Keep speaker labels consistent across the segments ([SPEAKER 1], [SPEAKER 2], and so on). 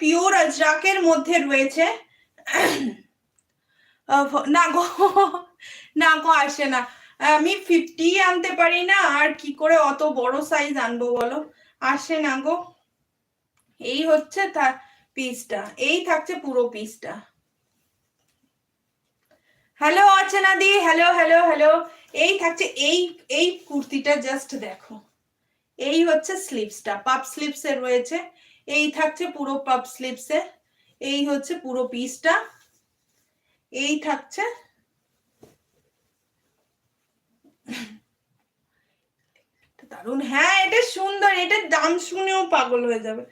[SPEAKER 1] Pure আজরাকের মধ্যে রয়েছে। না গো না গো, আসে না। আমি ফিফটি আনতে পারি না, আর কি করে অত বড় সাইজ আনব বলো? আসে না গো। এই হচ্ছে পিসটা এই থাকছে পুরো পিসটা hello Archana di hello hello hello এই থাকছে এই এই কুর্তিটা জাস্ট দেখো। এই হচ্ছে স্লিপসটা পাপ স্লিপসে রয়েছে। এই থাকছে পুরো পাপ স্লিপসে এই হচ্ছে পুরো পিসটা এই থাকছে দারুণ হ্যাঁ এটা সুন্দর এটার দাম শুনেও পাগল হয়ে যাবে।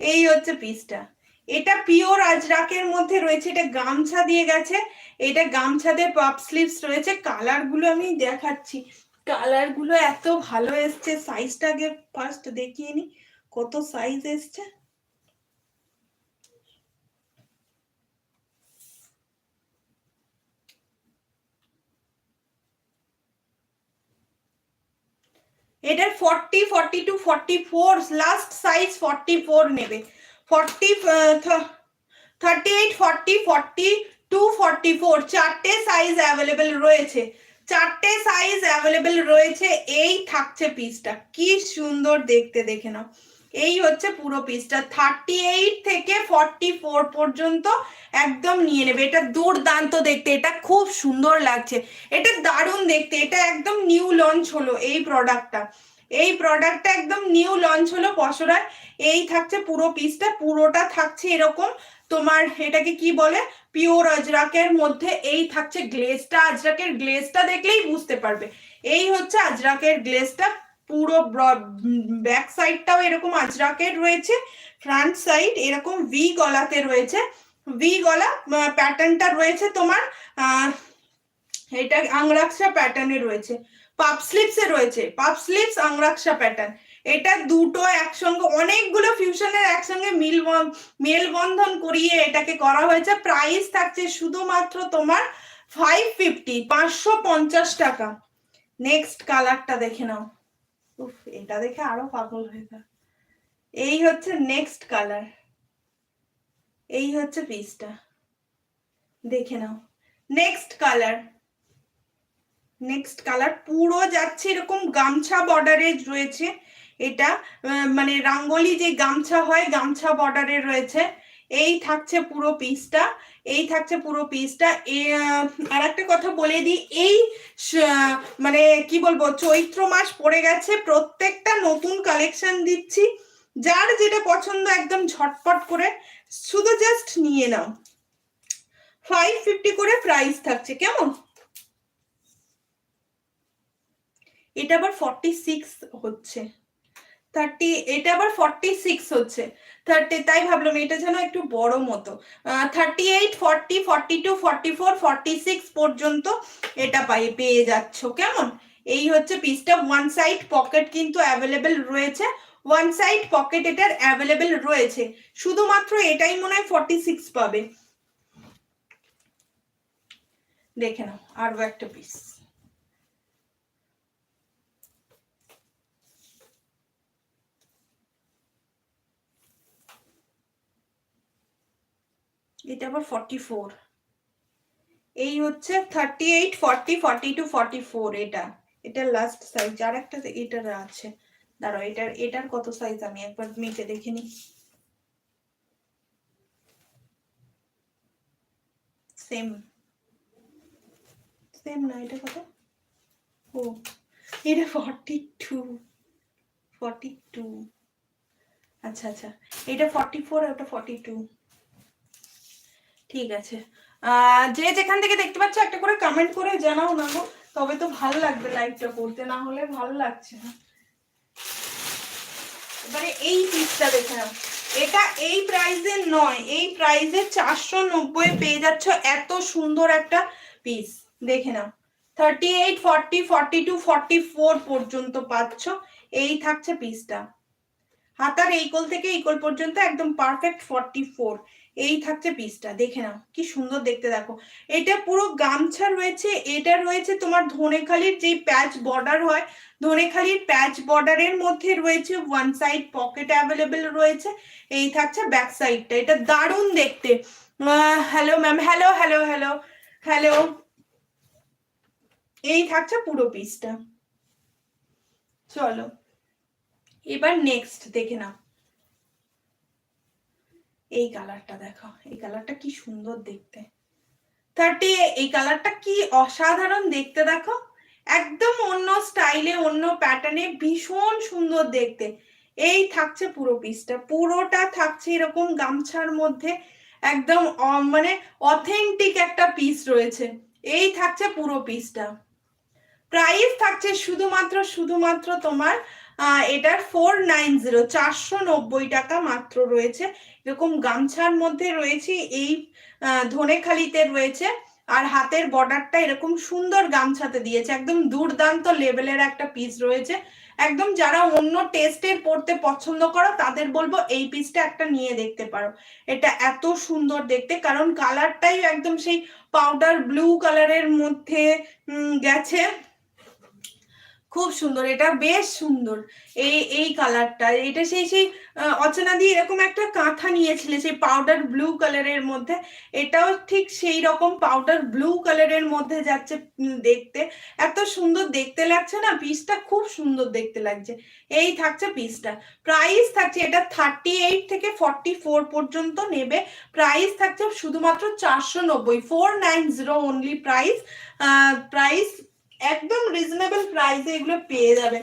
[SPEAKER 1] এই হচ্ছে পিসটা এটা পিওর আজরাকের মধ্যে রয়েছে, এটা গামছা দিয়ে গেছে, এটা গামছা দিয়ে পাপ স্লিভস রয়েছে। কালারগুলো আমি দেখাচ্ছি। কালারগুলো এত ভালো এসছে সাইজটা আগে ফার্স্ট দেখিয়ে নি, কত সাইজ এসছে। এটার forty forty two forty four last size forty four নেবে। Forty thirty eight forty forty two forty four চারটে সাইজ অ্যাভেলেবেল রয়েছে। চারটে সাইজ অ্যাভেলেবেল রয়েছে, এই থাকছে পিসটা কি সুন্দর দেখতে, দেখে নাও। এই হচ্ছে পুরো পিসটা থার্টি এইট থেকে ফর্টি ফোর পর্যন্ত একদম নিয়ে নেবে। এটা দুর্দান্ত দেখতে, এটা খুব সুন্দর লাগছে। এটা দারুণ দেখতে, এটা একদম নিউ লঞ্চ হলো এই প্রোডাক্টটা এই প্রোডাক্টটা একদম নিউ লঞ্চ হলো পশরায় এই থাকছে পুরো পিসটা পুরোটা থাকছে এরকম তোমার এটাকে কি বলে? পিওর আজরাকের মধ্যে এই থাকছে গ্লেজটা আজরাকের গ্লেজটা দেখলেই বুঝতে পারবে। এই হচ্ছে আজরাকের গ্লেজটা পুরো ব্যাক সাইডটাও এরকম আজরাকের রয়েছে ফ্রন্ট সাইড এরকম ভি গলাতে রয়েছে। ভি গলা প্যাটার্নটা রয়েছে তোমার এটা আংরাক্সা প্যাটার্নে রয়েছে। পাপ স্লিপসে রয়েছে। পাপ স্লিপস আংরাক্সা প্যাটার্ন এটা দুটো একসঙ্গে, অনেকগুলো ফিউশনের একসঙ্গে মিল মেলবন্ধন করিয়ে এটাকে করা হয়েছে। প্রাইস থাকছে শুধুমাত্র তোমার ফাইভ ফিফটি পাঁচশো পঞ্চাশ টাকা। নেক্সট কালারটা দেখে নাও। উফ, এটা দেখে আরও পাগল হয়ে গেল। এই হচ্ছে নেক্সট কালার এই হচ্ছে পিসটা দেখে নাও। নেক্সট কালার নেক্সট কালার পুরো যাচ্ছে এরকম গামছা বর্ডারে রয়েছে। এটা মানে রাঙ্গলি যে গামছা হয়, গামছা বর্ডারে রয়েছে। এই থাকছে পুরো পিসটা এই থাকছে পুরো পিসটা আর একটা কথা বলে দিই, এই মানে কি বলব, চৈত্র মাস পড়ে গেছে, প্রত্যেকটা নতুন কালেকশন দিচ্ছি। যার যেটা পছন্দ একদম ঝটপট করে, শুধু জাস্ট নিয়ে নাও। ফাইভ ফিফটি করে প্রাইস থাকছে, কেমন? এটা আবার ফর্টি সিক্স হচ্ছে। থার্টি এটা আবার ফর্টি সিক্স হচ্ছে। থার্টি তাই ভাবলাম এটা যেন একটু বড় মতো। Thirty eight forty forty two forty four forty six পর্যন্ত এটা পাই, পেয়ে যাচ্ছ, কেমন? এই হচ্ছে পিসটা ওয়ান সাইড পকেট কিন্তু অ্যাভেলেবেল রয়েছে। ওয়ান সাইড পকেট এটার অ্যাভেলেবেল রয়েছে। শুধুমাত্র এটাই মনে হয় ফর্টি সিক্স পাবে। দেখে নাও আরও একটা পিস এটা আবার ফর্টি ফোর এই হচ্ছে thirty eight forty forty two forty four এটা। এটা লাস্ট সাইজ আর একটা এটার আছে। দাঁড়াও, এটার এটার কত সাইজ আমি একবার মেটে দেখে নি সেম সেম না, এটা কত? ও, এটা ফর্টি টু ফর্টি টু আচ্ছা আচ্ছা। এটা ফর্টি ফোর আর ওটা ফর্টি টু ঠিক আছে। যে যেখান থেকে দেখতে পাচ্ছ, একটা করে কমেন্ট করে জানাও না গো। তবে তো ভালো লাগবে লাইভটা করতে, না হলে ভালো লাগছে না। এবারে এই পিসটা দেখে নাও। এটা এই প্রাইসে নয়, এই প্রাইসে চারশো নব্বই পেয়ে যাচ্ছ এত সুন্দর একটা পিস দেখে নাও। Thirty eight forty forty two forty four পর্যন্ত পাচ্ছ এই থাকছে পিসটা হাতার এই কোল থেকে এই কোল পর্যন্ত একদম পারফেক্ট ফর্টি ফোর এই থাকছে পিসটা, দেখে নাও, কি সুন্দর দেখতে দেখো। এটা পুরো গামছা রয়েছে, এটা রয়েছে তোমার ধনেখালির যে প্যাচ বর্ডার হয়, ধনেখালির প্যাচ বর্ডারের মধ্যে রয়েছে ওয়ান সাইড পকেট অ্যাভেলেবেল রয়েছে, এই থাকছে ব্যাক সাইডটা এটা দারুণ দেখতে। Hello ma'am hello hello hello hello এই থাকছে পুরো পিসটা চলো, এবার নেক্সট দেখে নাও। এই কালারটা দেখো, এই কালারটা কি সুন্দর দেখতে। থার্টি এই কালারটা কি অসাধারণ দেখতে দেখো। একদম অন্য স্টাইলে অন্য প্যাটার্নে ভীষণ সুন্দর দেখতে। এই থাকছে পুরো পিসটা পুরোটা থাকছে এরকম গামছার মধ্যে। একদম মানে অথেন্টিক একটা পিস রয়েছে। এই থাকছে পুরো পিসটা প্রাইস থাকছে শুধুমাত্র শুধুমাত্র তোমার এটার ফোর নাইন জিরো চারশো নব্বই টাকা মাত্র রয়েছে। এরকম গামছার মধ্যে রয়েছে, এই ধনেখালিতে রয়েছে। আর হাতের বর্ডারটা এরকম সুন্দর গামছাতে দিয়েছে। একদম দুর্দান্ত লেভেলের একটা পিস রয়েছে। একদম যারা অন্য টেস্টের পড়তে পছন্দ করো, তাদের বলব এই পিসটা একটা নিয়ে দেখতে পারো। এটা এত সুন্দর দেখতে, কারণ কালারটাই একদম সেই পাউডার ব্লু কালারের মধ্যে গেছে। খুব সুন্দর, এটা বেশ সুন্দর। এই এই কালারটা, এটা সেই সেই অচেনা দিয়ে এরকম একটা কাঁথা নিয়েছিলে, সেই পাউডার ব্লু কালারের মধ্যে। এটাও ঠিক সেই রকম পাউডার ব্লু কালারের মধ্যে যাচ্ছে দেখতে। এত সুন্দর দেখতে লাগছে না পিসটা খুব সুন্দর দেখতে লাগছে। এই থাকছে পিসটা প্রাইস থাকছে, এটা থার্টি এইট থেকে ফর্টি ফোর পর্যন্ত নেবে। প্রাইস থাকছে শুধুমাত্র চারশো নব্বই four nine zero only price price একদম রিজনেবল প্রাইসে এগুলো পেয়ে যাবে